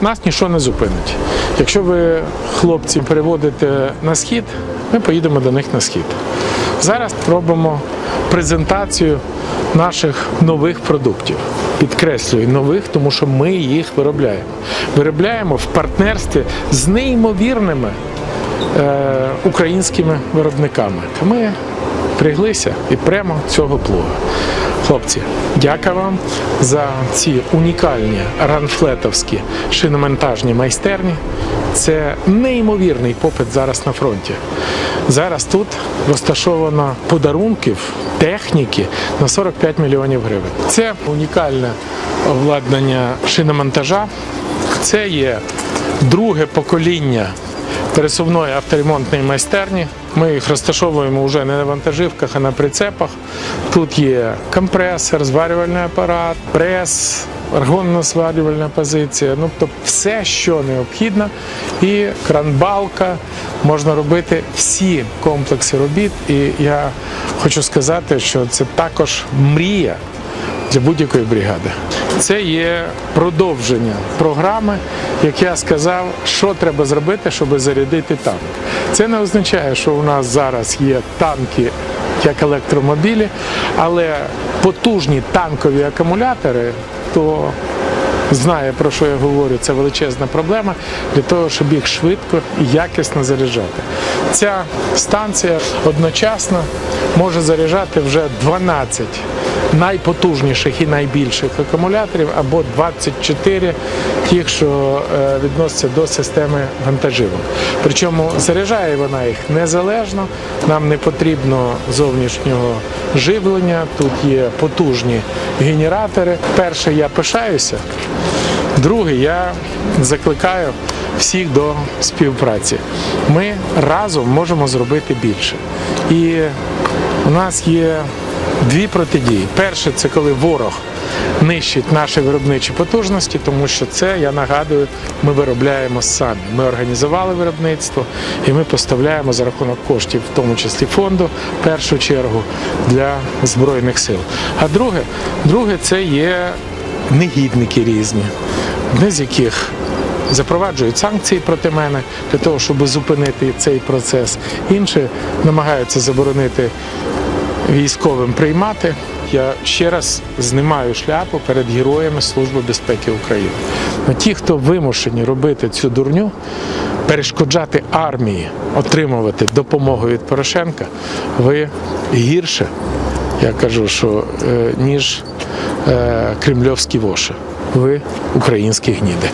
Нас нічого не зупинить. Якщо ви, хлопці, переводите на схід, ми поїдемо до них на схід. Зараз робимо презентацію наших нових продуктів. Підкреслюю нових, тому що ми їх виробляємо. Виробляємо в партнерстві з неймовірними е, українськими виробниками. Ми приглися і прямо цього плуга. Хлопці, дякую вам за ці унікальні ранфлетовські шиномонтажні майстерні. Це неймовірний попит зараз на фронті. Зараз тут розташовано подарунків, техніки на 45 мільйонів гривень. Це унікальне обладнання шиномонтажа. Це є друге покоління пересувної авторемонтної майстерні. Ми їх розташовуємо вже не на вантажівках, а на прицепах. Тут є компресор, зварювальний апарат, прес, аргонно зварювальна позиція. Ну, тобто все, що необхідно, і кранбалка. Можна робити всі комплекси робіт. І я хочу сказати, що це також мрія для будь-якої бригади. Це є продовження програми, як я сказав, що треба зробити, щоб зарядити танк. Це не означає, що у нас зараз є танки як електромобілі, але потужні танкові акумулятори, то знає про що я говорю, це величезна проблема для того, щоб їх швидко і якісно заряджати. Ця станція одночасно може заряджати вже 12 найпотужніших і найбільших акумуляторів або 24 тих, що е, відносяться до системи вантажівок. Причому заряджає вона їх незалежно, нам не потрібно зовнішнього живлення, тут є потужні генератори. Перше, я пишаюся. Друге, я закликаю всіх до співпраці. Ми разом можемо зробити більше. І у нас є дві протидії. Перше, це коли ворог нищить наші виробничі потужності, тому що це, я нагадую, ми виробляємо самі. Ми організували виробництво і ми поставляємо за рахунок коштів, в тому числі фонду, в першу чергу для Збройних сил. А друге, друге це є негідники різні, одне з яких запроваджують санкції проти мене для того, щоб зупинити цей процес. Інші намагаються заборонити військовим приймати. Я ще раз знімаю шляпу перед героями Служби безпеки України. Но ті, хто вимушені робити цю дурню, перешкоджати армії отримувати допомогу від Порошенка, ви гірше, я кажу, що е, ніж е, кремльовські воші. Ви українські гніди.